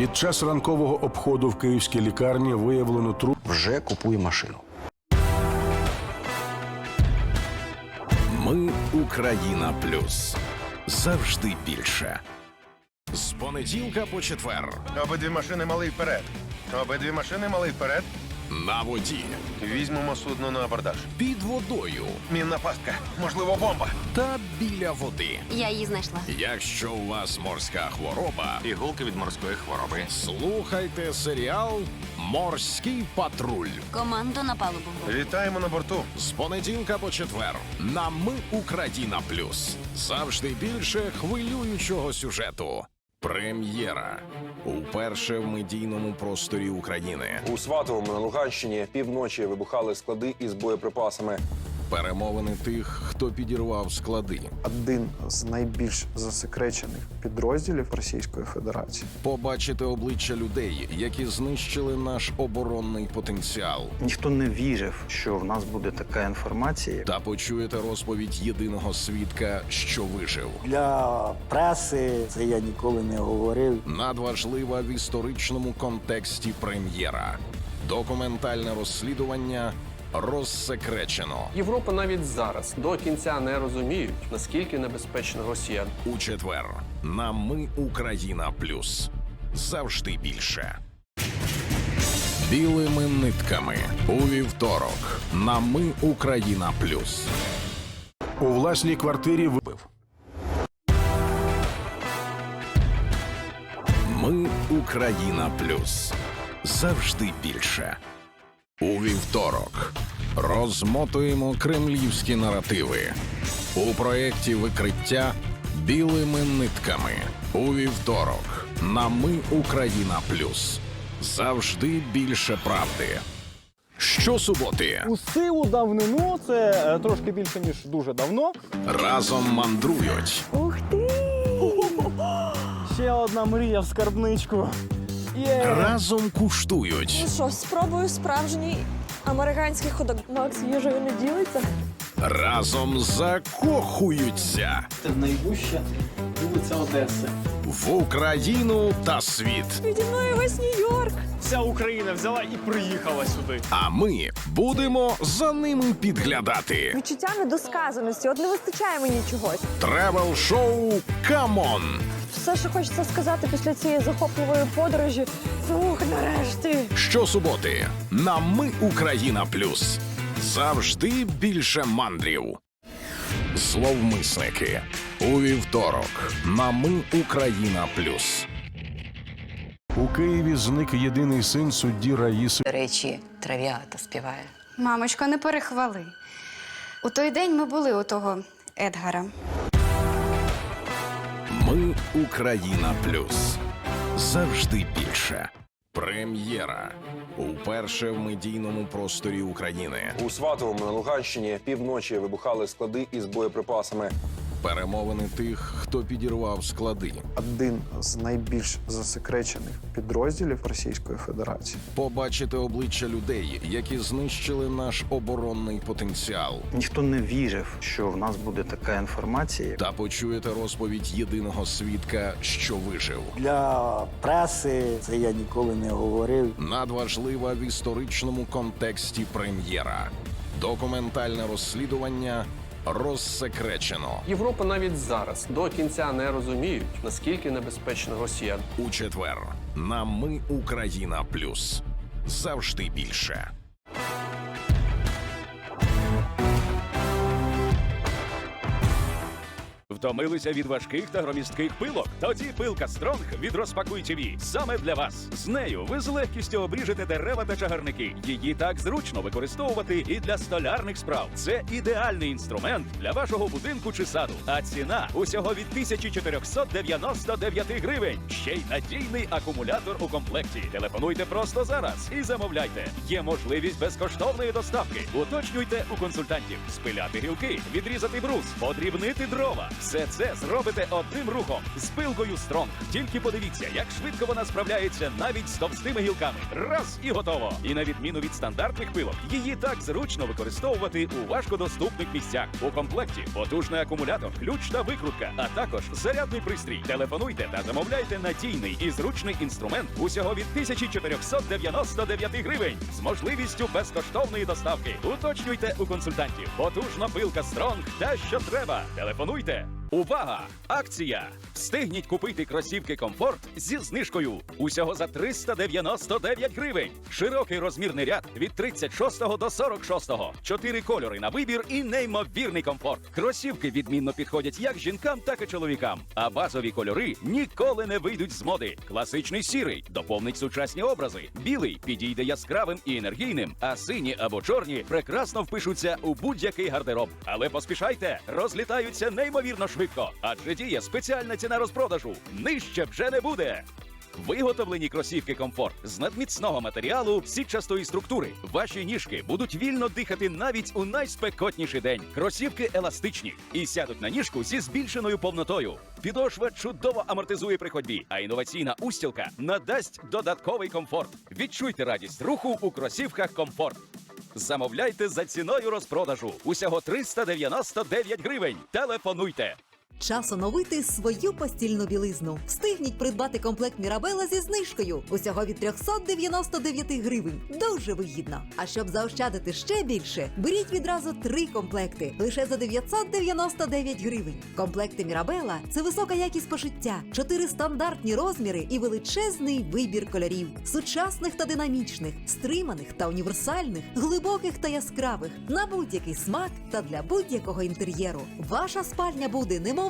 Під час ранкового обходу в київській лікарні виявлено труп. Вже купує машину. Ми Україна Плюс. Завжди більше. З понеділка по четвер. Обидві машини малий вперед. Обидві машини малий вперед. На воді, Візьмемо судно на абордаж. під водою Мінна пастка, можливо, бомба. та біля води. Я її знайшла. Якщо у вас морська хвороба, Пігулки від морської хвороби. слухайте серіал Морський патруль Команду на палубу. Вітаємо на борту. з понеділка по четвер. На Ми Україна Плюс. Завжди більше хвилюючого сюжету. Прем'єра уперше в медійному просторі України. У Сватовому на Луганщині півночі вибухали склади із боєприпасами. Перемовини тих, хто підірвав склади. один з найбільш засекречених підрозділів Російської Федерації. Побачити обличчя людей, які знищили наш оборонний потенціал. Ніхто не вірив, що в нас буде така інформація. Та почуєте розповідь єдиного свідка, що вижив. Для преси це я ніколи не говорив. Надважлива в історичному контексті прем'єра. Документальне розслідування розсекречено Європа навіть зараз до кінця не розуміють, наскільки небезпечна Росія. у четвер. На Ми Україна Плюс. Завжди більше. Білими нитками у вівторок. На Ми Україна Плюс. У власній квартирі вибив. Ми Україна Плюс. Завжди більше. У вівторок розмотуємо кремлівські наративи. У проєкті Викриття білими нитками. У вівторок на Ми Україна Плюс. Завжди більше правди. Щосуботи У сиву давнину це е, трошки більше ніж дуже давно. разом мандрують. Ух ти! Ще одна мрія в скарбничку. Разом куштують. Що, спробую справжній американський ходок. Макс їжею не ділиться. Разом закохуються Це найвища вулиця Одеси. в Україну та світ. Піді мною весь Нью-Йорк. Вся Україна взяла і приїхала сюди. А ми будемо за ними підглядати. Відчуття недосказаності, от не вистачає мені чогось. Тревел шоу Камон. Все, що хочеться сказати після цієї захопливої подорожі. Фух, нарешті. Щосуботи на Ми Україна Плюс. Завжди більше мандрів. Зловмисники. У вівторок на Ми Україна Плюс. У Києві зник єдиний син судді Раїси. До речі, травіата співає. Мамочко, не перехвали. У той день ми були у того Едгара. Україна Плюс. Завжди більше. Прем'єра. Уперше в медійному просторі України. У Сватовому на Луганщині півночі вибухали склади із боєприпасами. Перемовини тих, хто підірвав склади. Один з найбільш засекречених підрозділів Російської Федерації. Побачити обличчя людей, які знищили наш оборонний потенціал. Ніхто не вірив, що в нас буде така інформація. Та почуєте розповідь єдиного свідка, що вижив. Для преси це я ніколи не говорив. Надважлива в історичному контексті прем'єра. Документальне розслідування розсекречено Європа навіть зараз до кінця не розуміють, наскільки небезпечна Росія. у четвер. На Ми Україна Плюс. Завжди більше. Втомилися від важких та громістких пилок? Тоді пилка Стронг від Розпакуй ТВ. Саме для вас. З нею ви з легкістю обріжете дерева та чагарники. Її так зручно використовувати і для столярних справ. Це ідеальний інструмент для вашого будинку чи саду. А ціна усього від 1499 гривень. Ще й надійний акумулятор у комплекті. Телефонуйте просто зараз і замовляйте. Є можливість безкоштовної доставки. Уточнюйте у консультантів. Спиляти гілки, відрізати брус, подрібнити дрова. Все це зробите одним рухом з пилкою Стронг. Тільки подивіться, як швидко вона справляється навіть з товстими гілками. Раз і готово. І на відміну від стандартних пилок, її так зручно використовувати у важкодоступних місцях. У комплекті потужний акумулятор, ключ та викрутка, а також зарядний пристрій. Телефонуйте та замовляйте надійний і зручний інструмент усього від 1499 гривень з можливістю безкоштовної доставки. Уточнюйте у консультантів. Потужна пилка Стронг та що треба. Телефонуйте. Увага! Акція! Встигніть купити кросівки комфорт зі знижкою. Усього за 399 гривень. Широкий розмірний ряд від 36 до 46. Чотири кольори на вибір і неймовірний комфорт. Кросівки відмінно підходять як жінкам, так і чоловікам. А базові кольори ніколи не вийдуть з моди. Класичний сірий доповнить сучасні образи. Білий підійде яскравим і енергійним, а сині або чорні прекрасно впишуться у будь-який гардероб. Але поспішайте, розлітаються неймовірно швидко, адже діє спеціальна ціна розпродажу. Нижче вже не буде. Виготовлені кросівки комфорт з надміцного матеріалу сітчастої структури. Ваші ніжки будуть вільно дихати навіть у найспекотніший день. Кросівки еластичні і сядуть на ніжку зі збільшеною повнотою. Підошва чудово амортизує при ходьбі, а інноваційна устілка надасть додатковий комфорт. Відчуйте радість руху у кросівках комфорт. Замовляйте за ціною розпродажу. Усього 399 гривень. Телефонуйте. Час оновити свою постільну білизну. Встигніть придбати комплект Мірабела зі знижкою. Усього від 399 гривень. Дуже вигідно. А щоб заощадити ще більше, беріть відразу три комплекти лише за 999 гривень. Комплекти Мірабела це висока якість пошиття, чотири стандартні розміри і величезний вибір кольорів, сучасних та динамічних, стриманих та універсальних, глибоких та яскравих, на будь-який смак та для будь-якого інтер'єру. Ваша спальня буде немов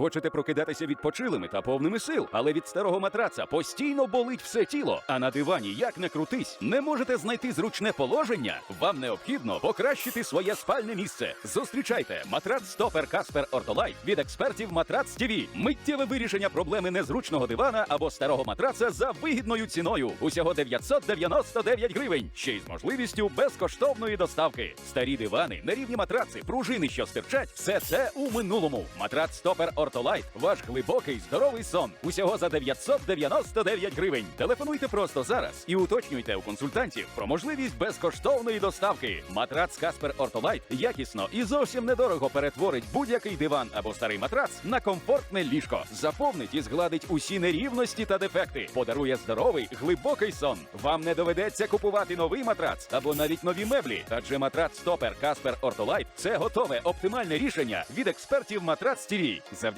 Хочете прокидатися відпочилими та повними сил, але від старого матраца постійно болить все тіло. А на дивані як не крутись, не можете знайти зручне положення. Вам необхідно покращити своє спальне місце. Зустрічайте матрац Стопер Каспер Ортолайт від експертів Матрац ТВ. Миттєве вирішення проблеми незручного дивана або старого матраца за вигідною ціною. Усього 999 гривень. Ще й з можливістю безкоштовної доставки. Старі дивани, нерівні матраци, пружини, що стирчать, все це у минулому. Матрац Стопер Ортолайт. Ваш глибокий здоровий сон. Усього за 999 гривень. Телефонуйте просто зараз і уточнюйте у консультантів про можливість безкоштовної доставки. Матрац Каспер Ортолайт якісно і зовсім недорого перетворить будь-який диван або старий матрац на комфортне ліжко. Заповнить і згладить усі нерівності та дефекти. Подарує здоровий, глибокий сон. Вам не доведеться купувати новий матрац або навіть нові меблі. Адже матрац Стопер Каспер Ортолайт це готове оптимальне рішення від експертів Матрац ТВ. Завдяки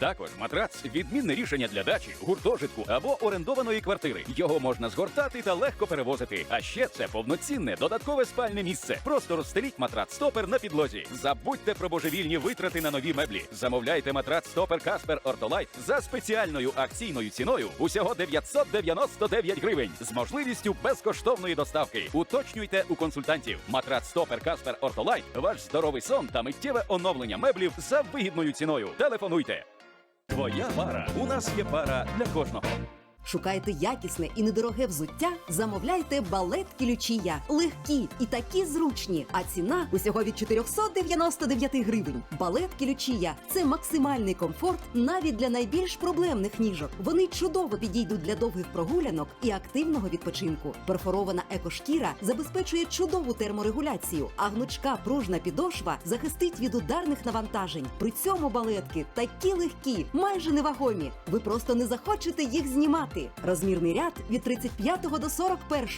Також матрац відмінне рішення для дачі, гуртожитку або орендованої квартири. Його можна згортати та легко перевозити. А ще це повноцінне додаткове спальне місце. Просто розстеліть матрац стопер на підлозі. Забудьте про божевільні витрати на нові меблі. Замовляйте матрац стопер Каспер Ортолайт за спеціальною акційною ціною усього 999 гривень з можливістю безкоштовної доставки. Уточнюйте у консультантів. Матрац стопер Каспер Ортолайт ваш здоровий сон та миттєве оновлення меблів за вигідною ціною. Телефонуйте. Твоя пара. У нас є пара для кожного. Шукаєте якісне і недороге взуття? Замовляйте балетки Лючія. Легкі і такі зручні. А ціна усього від 499 гривень. Балетки Лючія це максимальний комфорт навіть для найбільш проблемних ніжок. Вони чудово підійдуть для довгих прогулянок і активного відпочинку. Перфорована екошкіра забезпечує чудову терморегуляцію, а гнучка пружна підошва захистить від ударних навантажень. При цьому балетки такі легкі, майже невагомі. Ви просто не захочете їх знімати. Розмірний ряд від 35 до 41.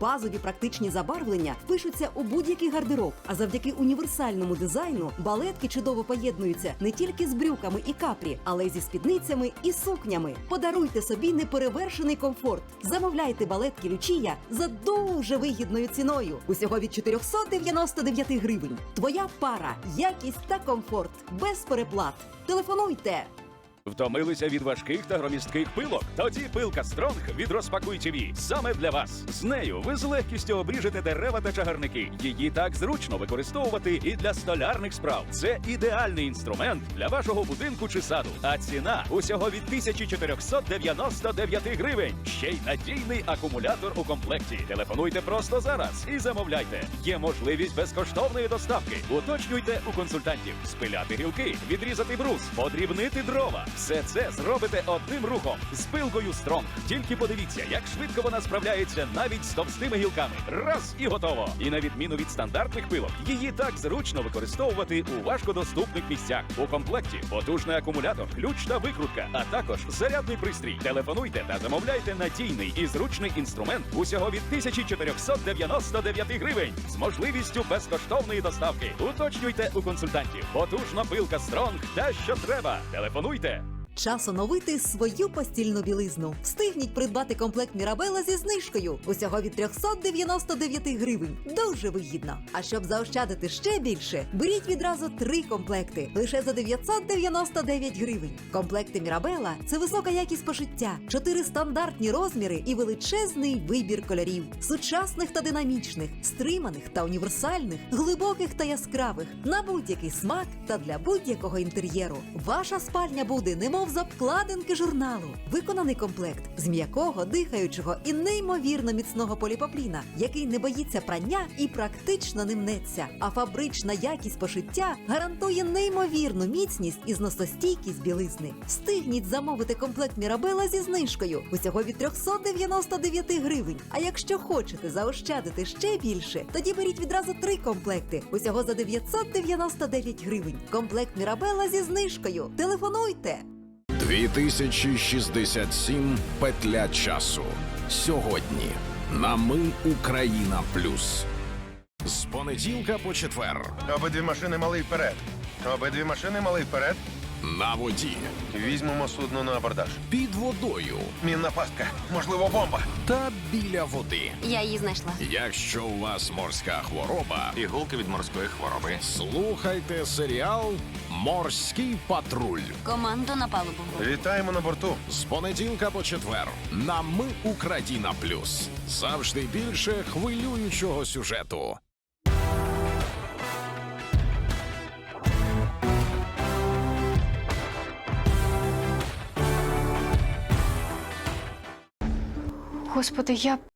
Базові практичні забарвлення впишуться у будь-який гардероб. А завдяки універсальному дизайну балетки чудово поєднуються не тільки з брюками і капрі, але й зі спідницями і сукнями. Подаруйте собі неперевершений комфорт. Замовляйте балетки Лючія за дуже вигідною ціною. Усього від 499 гривень. Твоя пара, якість та комфорт без переплат. Телефонуйте. Втомилися від важких та громістких пилок? Тоді пилка Стронг від Розпакуй. Саме для вас. З нею ви з легкістю обріжете дерева та чагарники. Її так зручно використовувати і для столярних справ. Це ідеальний інструмент для вашого будинку чи саду. А ціна усього від 1499 гривень. Ще й надійний акумулятор у комплекті. Телефонуйте просто зараз і замовляйте. Є можливість безкоштовної доставки. Уточнюйте у консультантів. Спиляти гілки, відрізати брус, подрібнити дрова. Все це зробите одним рухом з пилкою Стронг. Тільки подивіться, як швидко вона справляється навіть з товстими гілками. Раз і готово. І на відміну від стандартних пилок, її так зручно використовувати у важкодоступних місцях. У комплекті потужний акумулятор, ключ та викрутка, а також зарядний пристрій. Телефонуйте та замовляйте надійний і зручний інструмент усього від 1499 гривень з можливістю безкоштовної доставки. Уточнюйте у консультантів. Потужна пилка Стронг та що треба. Телефонуйте. Час оновити свою постільну білизну. Встигніть придбати комплект Мірабела зі знижкою. Усього від 399 гривень. Дуже вигідно. А щоб заощадити ще більше, беріть відразу три комплекти лише за 999 гривень. Комплекти Мірабела це висока якість пошиття, чотири стандартні розміри і величезний вибір кольорів, сучасних та динамічних, стриманих та універсальних, глибоких та яскравих, на будь-який смак та для будь-якого інтер'єру. Ваша спальня буде немов з обкладинки журналу. Виконаний комплект з м'якого, дихаючого і неймовірно міцного поліпопліна, який не боїться прання і практично не мнеться. А фабрична якість пошиття гарантує неймовірну міцність і зносостійкість білизни. Встигніть замовити комплект Мірабела зі знижкою усього від 399 гривень. А якщо хочете заощадити ще більше, тоді беріть відразу три комплекти усього за 999 гривень. Комплект Мірабела зі знижкою. Телефонуйте. 2067 петля часу. Сьогодні на Ми Україна Плюс. З понеділка по четвер Обидві машини малий вперед. Обидві машини малий вперед. На воді, Візьмемо судно на абордаж. під водою Мінна пастка. Можливо, бомба. та біля води. Я її знайшла. Якщо у вас морська хвороба, Іголки від морської хвороби. слухайте серіал Морський патруль Команду на палубу. Вітаємо на борту. з понеділка по четвер на Ми Україна Плюс. Завжди більше хвилюючого сюжету. Господи, я